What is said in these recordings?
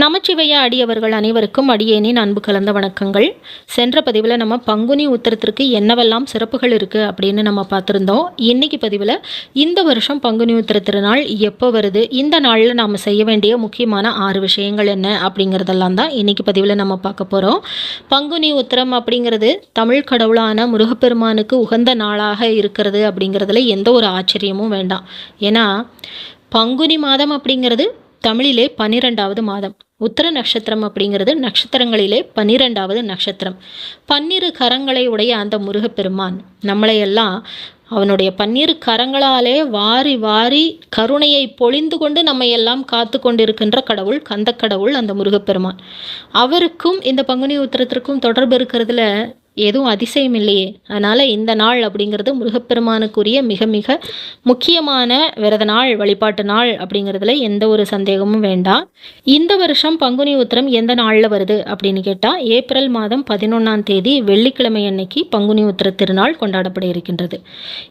நமச்சிவைய அடியவர்கள் அனைவருக்கும் அடியேனின் அன்பு கலந்த வணக்கங்கள். சென்ற பதிவில் நம்ம பங்குனி உத்திரத்திற்கு என்னவெல்லாம் சிறப்புகள் இருக்குது அப்படின்னு நம்ம பார்த்துருந்தோம். இன்றைக்கி பதிவில் இந்த வருஷம் பங்குனி உத்திர திருநாள் எப்போ வருது? இந்த நாளில் நாம் செய்ய வேண்டிய முக்கியமான ஆறு விஷயங்கள் என்ன அப்படிங்கிறதெல்லாம் தான் இன்றைக்கி பதிவில் நம்ம பார்க்க போகிறோம் பங்குனி உத்திரம் அப்படிங்கிறது தமிழ் கடவுளான முருகப்பெருமானுக்கு உகந்த நாளாக இருக்கிறது அப்படிங்கிறதுல எந்த ஒரு ஆச்சரியமும் வேண்டாம். ஏன்னா பங்குனி மாதம் அப்படிங்கிறது தமிழிலே பன்னிரெண்டாவது மாதம். உத்தர நட்சத்திரம் அப்படிங்கிறது நட்சத்திரங்களிலே பன்னிரெண்டாவது நட்சத்திரம். பன்னிரு கரங்களை உடைய அந்த முருகப்பெருமான். நம்மளையெல்லாம் அவனுடைய பன்னிரு கரங்களாலே வாரி வாரி கருணையை பொழிந்து கொண்டு நம்மை எல்லாம் காத்து கொண்டிருக்கின்ற கடவுள் கந்த கடவுள் அந்த முருகப்பெருமான். அவருக்கும் இந்த பங்குனி உத்திரத்திற்கும் தொடர்பு இருக்கிறதுல எதுவும் அதிசயம் இல்லையே அதனால் இந்த நாள் அப்படிங்கிறது முருகப்பெருமானுக்குரிய மிக மிக முக்கியமான விரத நாள் வழிபாட்டு நாள் அப்படிங்கிறதுல எந்த ஒரு சந்தேகமும் வேண்டாம். இந்த வருஷம் பங்குனி உத்திரம் எந்த நாளில் வருது அப்படின்னு கேட்டால் ஏப்ரல் மாதம் பதினொன்றாம் தேதி வெள்ளிக்கிழமை அன்னைக்கு பங்குனி உத்திர திருநாள் கொண்டாடப்பட இருக்கின்றது.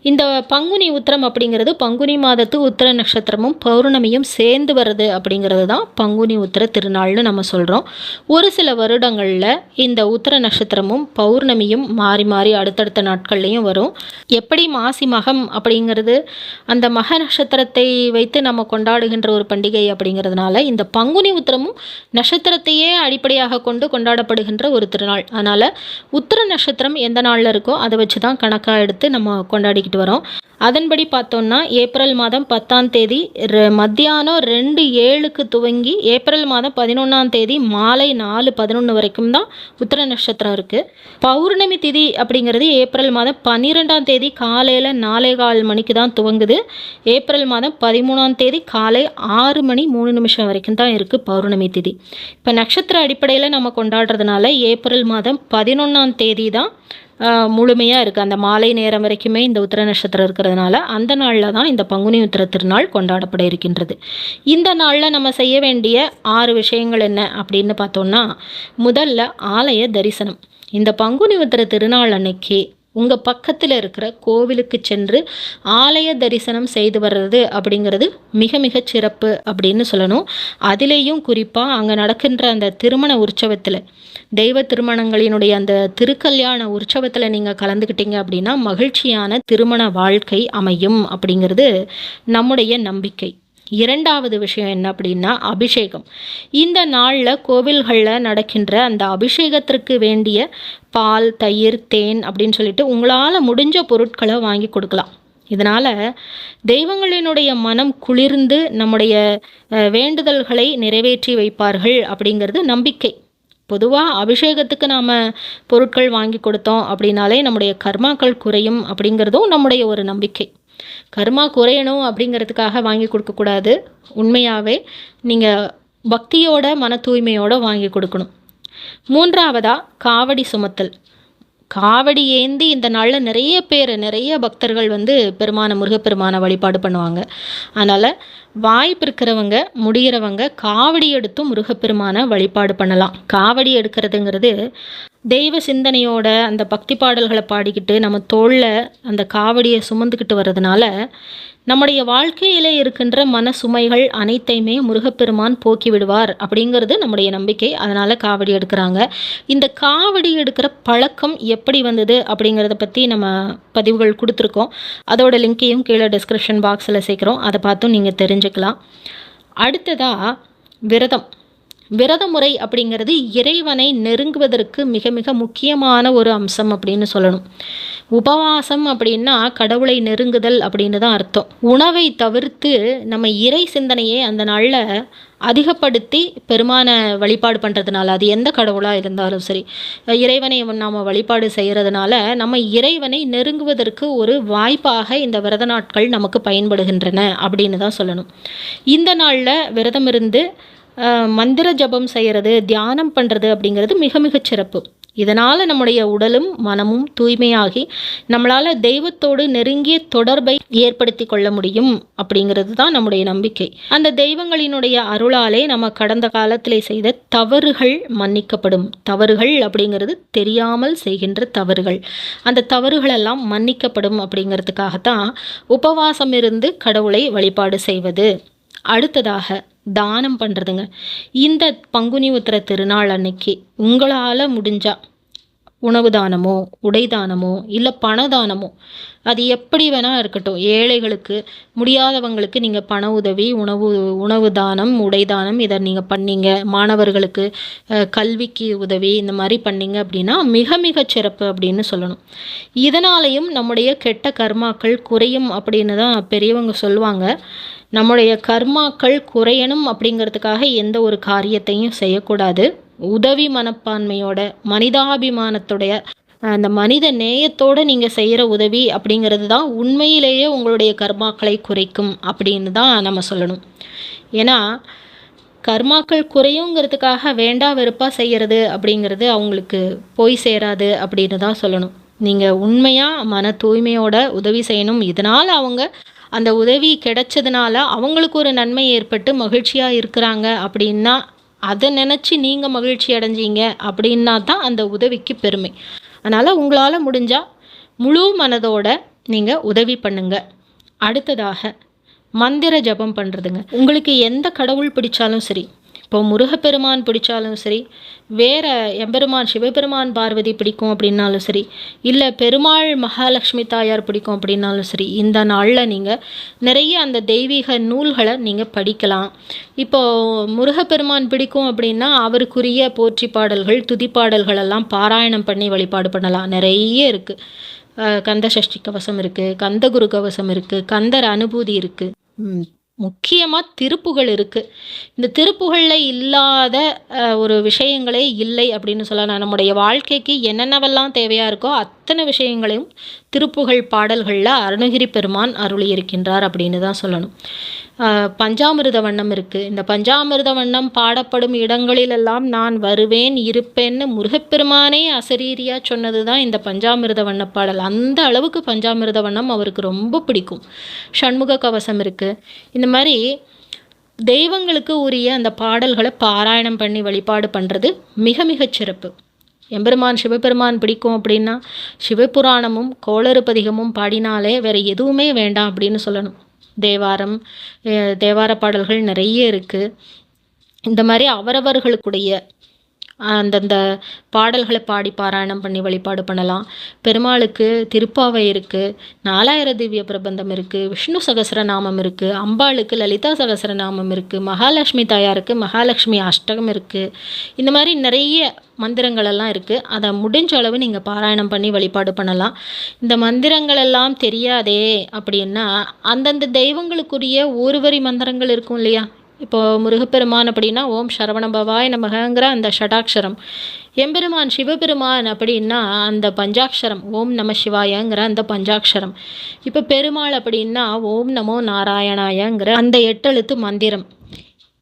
இந்த பங்குனி உத்திரம் அப்படிங்கிறது பங்குனி மாதத்து உத்திர நட்சத்திரமும் பௌர்ணமியும் சேர்ந்து வருது அப்படிங்கிறது தான் பங்குனி உத்திர திருநாள்னு நம்ம சொல்கிறோம் ஒரு சில வருடங்களில் இந்த உத்திர நட்சத்திரமும் பௌர்ணமி பௌர்ணமியும் மாறி மாறி அடுத்தடுத்த நாட்கள்லையும் வரும். எப்படி மாசி மகம் அப்படிங்கிறது அந்த மக நட்சத்திரத்தை வைத்து நம்ம கொண்டாடுகின்ற ஒரு பண்டிகை அப்படிங்கிறதுனால இந்த பங்குனி உத்திரமும் நட்சத்திரத்தையே அடிப்படையாக கொண்டு கொண்டாடப்படுகின்ற ஒரு திருநாள். அதனால் உத்திர நட்சத்திரம் எந்த நாளில் இருக்கோ அதை வச்சு தான் கணக்காக எடுத்து நம்ம கொண்டாடிக்கிட்டு வரோம். அதன்படி பார்த்தோம்னா ஏப்ரல் மாதம் பத்தாம் தேதி மத்தியானம் ரெண்டு ஏழுக்கு துவங்கி ஏப்ரல் மாதம் பதினொன்றாம் தேதி மாலை நாலு பதினொன்று வரைக்கும் தான் உத்திர நட்சத்திரம் இருக்குது பௌர்ணமி திதி அப்படிங்கிறது ஏப்ரல் மாதம் பன்னிரெண்டாம் தேதி காலையில் நாலே கால் மணிக்கு தான் துவங்குது. ஏப்ரல் மாதம் பதிமூணாம் தேதி காலை ஆறு மணி மூணு நிமிஷம் வரைக்கும் தான் இருக்குது பௌர்ணமி திதி. இப்போ நட்சத்திர அடிப்படையில் நம்ம கொண்டாடுறதுனால ஏப்ரல் மாதம் பதினொன்றாம் தேதி தான் முழுமையாக இருக்குது அந்த மாலை நேரம் வரைக்குமே இந்த உத்திர நட்சத்திரம் இருக்கிறதுனால அந்த நாளில் தான் இந்த பங்குனி உத்திர திருநாள் கொண்டாடப்பட இருக்கின்றது. இந்த நாளில் நம்ம செய்ய வேண்டிய ஆறு விஷயங்கள் என்ன அப்படின்னு பார்த்தோம்னா முதல்ல ஆலய தரிசனம். இந்த பங்குனி உத்திர திருநாள் அன்னைக்கு உங்கள் பக்கத்தில் இருக்கிற கோவிலுக்கு சென்று ஆலய தரிசனம் செய்து வர்றது அப்படிங்கிறது மிக மிக சிறப்பு அப்படின்னு சொல்லணும். அதிலேயும் குறிப்பாக அங்கே நடக்கின்ற அந்த திருமண உற்சவத்தில் தெய்வ திருமணங்களினுடைய அந்த திருக்கல்யாண உற்சவத்தில் நீங்கள் கலந்துக்கிட்டீங்க அப்படின்னா மகிழ்ச்சியான திருமண வாழ்க்கை அமையும் அப்படிங்கிறது நம்முடைய நம்பிக்கை. இரண்டாவது விஷயம் என்ன அப்படின்னா அபிஷேகம். இந்த நாளில் கோவில்களில் நடக்கின்ற அந்த அபிஷேகத்திற்கு வேண்டிய பால் தயிர் தேன் அப்படின்னு சொல்லிட்டு உங்களால் முடிஞ்ச பொருட்களை வாங்கி கொடுக்கலாம். இதனால் தெய்வங்களினுடைய மனம் குளிர்ந்து நம்முடைய வேண்டுதல்களை நிறைவேற்றி வைப்பார்கள் அப்படிங்கிறது நம்பிக்கை. பொதுவாக அபிஷேகத்துக்கு நாம் பொருட்கள் வாங்கி கொடுத்தோம் அப்படின்னாலே நம்முடைய கர்மாக்கள் குறையும் அப்படிங்கிறதும் நம்முடைய ஒரு நம்பிக்கை. கர்மா குறையணும் அப்படிங்கிறதுக்காக வாங்கி கொடுக்கக்கூடாது உண்மையாகவே நீங்கள் பக்தியோட மன தூய்மையோட வாங்கி கொடுக்கணும். மூன்றாவதாக காவடி சுமத்தல். காவடி ஏந்தி இந்த நாளில் நிறைய பேர் நிறைய பக்தர்கள் வந்து பெருமான முருகப்பெருமானை வழிபாடு பண்ணுவாங்க. அதனால் வாய்ப்பு இருக்கிறவங்க முடிகிறவங்க காவடி எடுத்தும் முருகப்பெருமானை வழிபாடு பண்ணலாம். காவடி எடுக்கிறதுங்கிறது தெய்வ சிந்தனையோட அந்த பக்தி பாடல்களை பாடிக்கிட்டு நம்ம தோளில் அந்த காவடியை சுமந்துக்கிட்டு வர்றதுனால நம்முடைய வாழ்க்கையிலே இருக்கின்ற மன சுமைகள் அனைத்தையுமே முருகப்பெருமான் போக்கிவிடுவார் அப்படிங்கிறது நம்முடைய நம்பிக்கை. அதனால் காவடி எடுக்கிறாங்க. இந்த காவடி எடுக்கிற பழக்கம் எப்படி வந்தது அப்படிங்கிறத பற்றி நம்ம பதிவுகள் கொடுத்துருக்கோம். அதோட லிங்க்கையும் கீழே டிஸ்கிரிப்ஷன் பாக்ஸில் சேர்க்குறோம். அதை பார்த்தும் நீங்கள் தெரிஞ்சுக்கலாம். அடுத்ததாக விரதம். விரத முறை அப்படிங்கிறது இறைவனை நெருங்குவதற்கு மிக மிக முக்கியமான ஒரு அம்சம் அப்படின்னு சொல்லணும். உபவாசம் அப்படின்னா கடவுளை நெருங்குதல் அப்படின்னு தான் அர்த்தம். உணவை தவிர்த்து நம்ம இறை சிந்தனையை அந்த நாளில் அதிகப்படுத்தி பெருமான வழிபாடு பண்ணுறதுனால அது எந்த கடவுளாக இருந்தாலும் சரி இறைவனை நாம் வழிபாடு செய்கிறதுனால நம்ம இறைவனை நெருங்குவதற்கு ஒரு வாய்ப்பாக இந்த விரத நாட்கள் நமக்கு பயன்படுகின்றன அப்படின்னு தான் சொல்லணும். இந்த நாளில் விரதம் இருந்து மந்திர ஜபம் செய்கிறது தியானம் பண்ணுறது அப்படிங்கிறது மிக மிகச் சிறப்பு. இதனால் நம்முடைய உடலும் மனமும் தூய்மையாகி நம்மளால் தெய்வத்தோடு நெருங்கிய தொடர்பை ஏற்படுத்தி கொள்ள முடியும் அப்படிங்கிறது தான் நம்முடைய நம்பிக்கை. அந்த தெய்வங்களினுடைய அருளாலே நம்ம கடந்த காலத்தில் செய்த தவறுகள் மன்னிக்கப்படும். தவறுகள் அப்படிங்கிறது தெரியாமல் செய்கின்ற தவறுகள். அந்த தவறுகளெல்லாம் மன்னிக்கப்படும் அப்படிங்கிறதுக்காகத்தான் உபவாசம் இருந்து கடவுளை வழிபாடு செய்வது. அடுத்ததாக தானம் பண்ணுறதுங்க இந்த பங்குனி உத்திர திருநாள் அன்னைக்கு உங்களால் முடிஞ்சால் உணவு தானமோ உடை தானமோ இல்லை பண தானமோ அது எப்படி வேணால் இருக்கட்டும். ஏழைகளுக்கு முடியாதவங்களுக்கு நீங்கள் பண உதவி உணவு உணவு தானம் உடை தானம் இதை நீங்கள் பண்ணீங்க. மாணவர்களுக்கு கல்விக்கு உதவி இந்த மாதிரி பண்ணீங்க அப்படின்னா மிக மிக சிறப்பு அப்படின்னு சொல்லணும். இதனாலையும் நம்முடைய கெட்ட கர்மாக்கள் குறையும் அப்படின்னு தான் பெரியவங்க சொல்லுவாங்க. நம்முடைய கர்மாக்கள் குறையணும் அப்படிங்கிறதுக்காக எந்த ஒரு காரியத்தையும் செய்யக்கூடாது. உதவி மனப்பான்மையோட மனிதாபிமானத்துடைய அந்த மனித நேயத்தோட நீங்கள் செய்கிற உதவி அப்படிங்கிறது தான் உண்மையிலேயே உங்களுடைய கர்மாக்களை குறைக்கும் அப்படின்னு தான் நம்ம சொல்லணும். ஏன்னா கர்மாக்கள் குறையுங்கிறதுக்காக வேண்டா வெறுப்பாக செய்கிறது அப்படிங்கிறது அவங்களுக்கு போய் சேராது அப்படின்னு தான் சொல்லணும். நீங்கள் உண்மையாக மன தூய்மையோட உதவி செய்யணும். இதனால் அவங்க அந்த உதவி கிடைச்சதுனால அவங்களுக்கு ஒரு நன்மை ஏற்பட்டு மகிழ்ச்சியாக இருக்கிறாங்க அப்படின்னா அதை நினச்சி நீங்கள் மகிழ்ச்சி அடைஞ்சீங்க அப்படின்னா தான் அந்த உதவிக்கு பெருமை. அதனால் உங்களால் முடிஞ்சால் முழு மனதோட நீங்கள் உதவி பண்ணுங்க. அடுத்ததாக மந்திர ஜபம் பண்ணுறதுங்க உங்களுக்கு எந்த கடவுள் பிடிச்சாலும் சரி இப்போ முருகப்பெருமான் பிடிச்சாலும் சரி வேறு எம்பெருமான் சிவபெருமான் பார்வதி பிடிக்கும் அப்படின்னாலும் சரி இல்லை பெருமாள் மகாலட்சுமி தாயார் பிடிக்கும் அப்படின்னாலும் சரி இந்த நாளில் நீங்கள் நிறைய அந்த தெய்வீக நூல்களை நீங்கள் படிக்கலாம். இப்போது முருகப்பெருமான் பிடிக்கும் அப்படின்னா அவருக்குரிய போற்றி பாடல்கள் துதிப்பாடல்கள் எல்லாம் பாராயணம் பண்ணி வழிபாடு பண்ணலாம். நிறைய இருக்குது கந்த சஷ்டி கவசம் இருக்குது கந்த குரு கவசம் இருக்குது கந்தர் அனுபூதி இருக்குது முக்கியமாக திருப்புகள் இருக்குது இந்த திருப்புகளில் இல்லாத ஒரு விஷயங்களே இல்லை அப்படின்னு சொல்லலாம் நம்முடைய வாழ்க்கைக்கு என்னென்னவெல்லாம் தேவையாக இருக்கோ அத்தனை விஷயங்களையும் திருப்புகழ் பாடல்களில் அருணகிரி பெருமான் அருளி இருக்கின்றார் அப்படின்னு தான் சொல்லணும். பஞ்சாமிரத வண்ணம் இருக்குது இந்த பஞ்சாமிர்த வண்ணம் பாடப்படும் இடங்களிலெல்லாம் நான் வருவேன் இருப்பேன்னு முருகப்பெருமானே அசரீரியாக சொன்னது தான் இந்த பஞ்சாமிரத வண்ண பாடல். அந்த அளவுக்கு பஞ்சாமிர்த வண்ணம் அவருக்கு ரொம்ப பிடிக்கும். சண்முக கவசம் இருக்குது இந்த மாதிரி தெய்வங்களுக்கு உரிய அந்த பாடல்களை பாராயணம் பண்ணி வழிபாடு பண்ணுறது மிக மிகச் சிறப்பு. எம்பெருமான் சிவபெருமான் பிடிக்கும் அப்படின்னா சிவபுராணமும் கோளறுபதிகமும் பாடினாலே வேறு எதுவுமே வேண்டாம் அப்படின்னு சொல்லணும். தேவாரம் தேவார பாடல்கள் நிறைய இருக்குது இந்த மாதிரி அவரவர்களுக்குடைய அந்தந்த பாடல்களை பாடி பாராயணம் பண்ணி வழிபாடு பண்ணலாம். பெருமாளுக்கு திருப்பாவை இருக்குது நாலாயிர திவ்ய பிரபந்தம் இருக்குது விஷ்ணு சகசரநாமம் இருக்குது அம்பாளுக்கு லலிதா சகசரநாமம் இருக்குது மகாலட்சுமி தாயாருக்கு மகாலட்சுமி அஷ்டகம் இருக்குது இந்த மாதிரி நிறைய மந்திரங்களெல்லாம் இருக்குது அதை முடிஞ்ச அளவு நீங்கள் பாராயணம் பண்ணி வழிபாடு பண்ணலாம். இந்த மந்திரங்கள் எல்லாம் தெரியாதே அப்படின்னா அந்தந்த தெய்வங்களுக்குரிய ஒருவரி மந்திரங்கள் இருக்கும் இல்லையா? இப்போ முருகப்பெருமான் அப்படின்னா ஓம் சரவணபவாய் நமகங்கிற அந்த ஷடாக்ஷரம் எம்பெருமான் சிவபெருமான் அப்படின்னா அந்த பஞ்சாக்ஷரம் ஓம் நம சிவாயங்கிற அந்த பஞ்சாக்ஷரம் இப்போ பெருமாள் அப்படின்னா ஓம் நமோ நாராயணாயங்கிற அந்த எட்டெழுத்து மந்திரம்.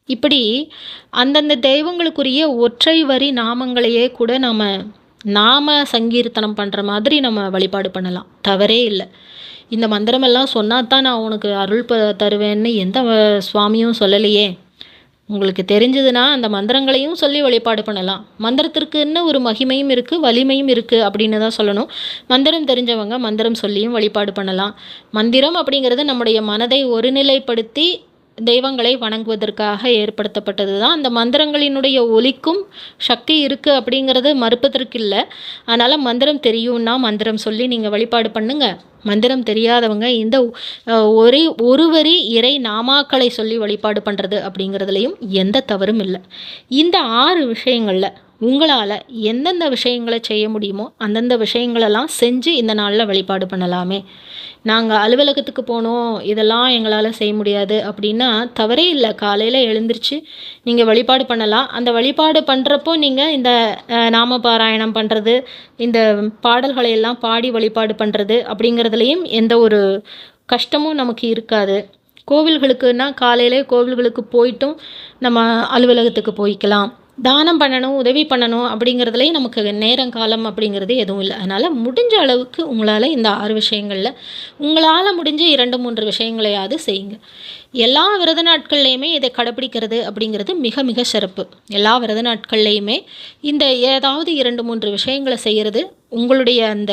இப்படி அந்தந்த தெய்வங்களுக்குரிய ஒற்றை வரி நாமங்களையே கூட நம்ம நாம சங்கீர்த்தனம் பண்ணுற மாதிரி நம்ம வழிபாடு பண்ணலாம். தவறே இல்லை. இந்த மந்திரமெல்லாம் சொன்னால் தான் நான் உனக்கு அருள் ப தருவேன்னு எந்த சுவாமியும் சொல்லலையே. உங்களுக்கு தெரிஞ்சதுன்னா அந்த மந்திரங்களையும் சொல்லி வழிபாடு பண்ணலாம். மந்திரத்திற்குன்னு ஒரு மகிமையும் இருக்குது வலிமையும் இருக்குது அப்படின்னு தான் சொல்லணும். மந்திரம் தெரிஞ்சவங்க மந்திரம் சொல்லியும் வழிபாடு பண்ணலாம். மந்திரம் அப்படிங்கிறது நம்முடைய மனதை ஒருநிலைப்படுத்தி தெய்வங்களை வணங்குவதற்காக ஏற்படுத்தப்பட்டது தான் அந்த மந்திரங்களினுடைய ஒலிக்கும் சக்தி இருக்குது அப்படிங்கிறது மறுப்பதற்கு இல்லை. அதனால் மந்திரம் தெரியும்னா மந்திரம் சொல்லி நீங்கள் வழிபாடு பண்ணுங்க. மந்திரம் தெரியாதவங்க இந்த ஒரே ஒரு வரி இறை நாமாக்களை சொல்லி வழிபாடு பண்ணுறது அப்படிங்கிறதுலையும் எந்த தவறும் இல்லை. இந்த ஆறு விஷயங்களில் உங்களால் எந்தெந்த விஷயங்களை செய்ய முடியுமோ அந்தந்த விஷயங்களெல்லாம் செஞ்சு இந்த நாளில் வழிபாடு பண்ணலாமே. நாங்கள் அலுவலகத்துக்கு போனோம் இதெல்லாம் எங்களால் செய்ய முடியாது அப்படின்னா தவறே இல்லை. காலையில் எழுந்திரிச்சு நீங்கள் வழிபாடு பண்ணலாம். அந்த வழிபாடு பண்ணுறப்போ நீங்கள் இந்த நாம பாராயணம் பண்ணுறது இந்த பாடல்களை எல்லாம் பாடி வழிபாடு பண்ணுறது அப்படிங்கிறதுலையும் எந்த ஒரு கஷ்டமும் நமக்கு இருக்காது. கோவில்களுக்குன்னா காலையிலே கோவில்களுக்கு போயிட்டும் நம்ம அலுவலகத்துக்கு போய்க்கலாம். தானம் பண்ணணும் உதவி பண்ணணும் அப்படிங்கிறதுலையும் நமக்கு நேரம் காலம் அப்படிங்கிறது எதுவும் இல்லை. அதனால் முடிஞ்ச அளவுக்கு உங்களால் இந்த ஆறு விஷயங்களில் உங்களால் முடிஞ்ச இரண்டு மூன்று விஷயங்களையாவது செய்யுங்க. எல்லா விரத நாட்கள்லையுமே இதை கடைப்பிடிக்கிறது அப்படிங்கிறது மிக மிக சிறப்பு. எல்லா விரத நாட்கள்லையுமே இந்த ஏதாவது இரண்டு மூன்று விஷயங்களை செய்கிறது உங்களுடைய அந்த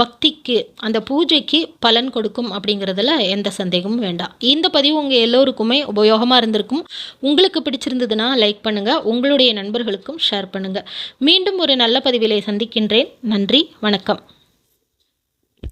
பக்திக்கு அந்த பூஜைக்கு பலன் கொடுக்கும் அப்படிங்கிறதுல எந்த சந்தேகமும் வேண்டாம். இந்த பதிவு உங்கள் எல்லோருக்குமே உபயோகமாக இருந்திருக்கும். உங்களுக்கு பிடிச்சிருந்ததுன்னா லைக் பண்ணுங்கள் உங்களுடைய நண்பர்களுக்கும் ஷேர் பண்ணுங்கள் மீண்டும் ஒரு நல்ல பதிவிலை சந்திக்கின்றேன். நன்றி வணக்கம்.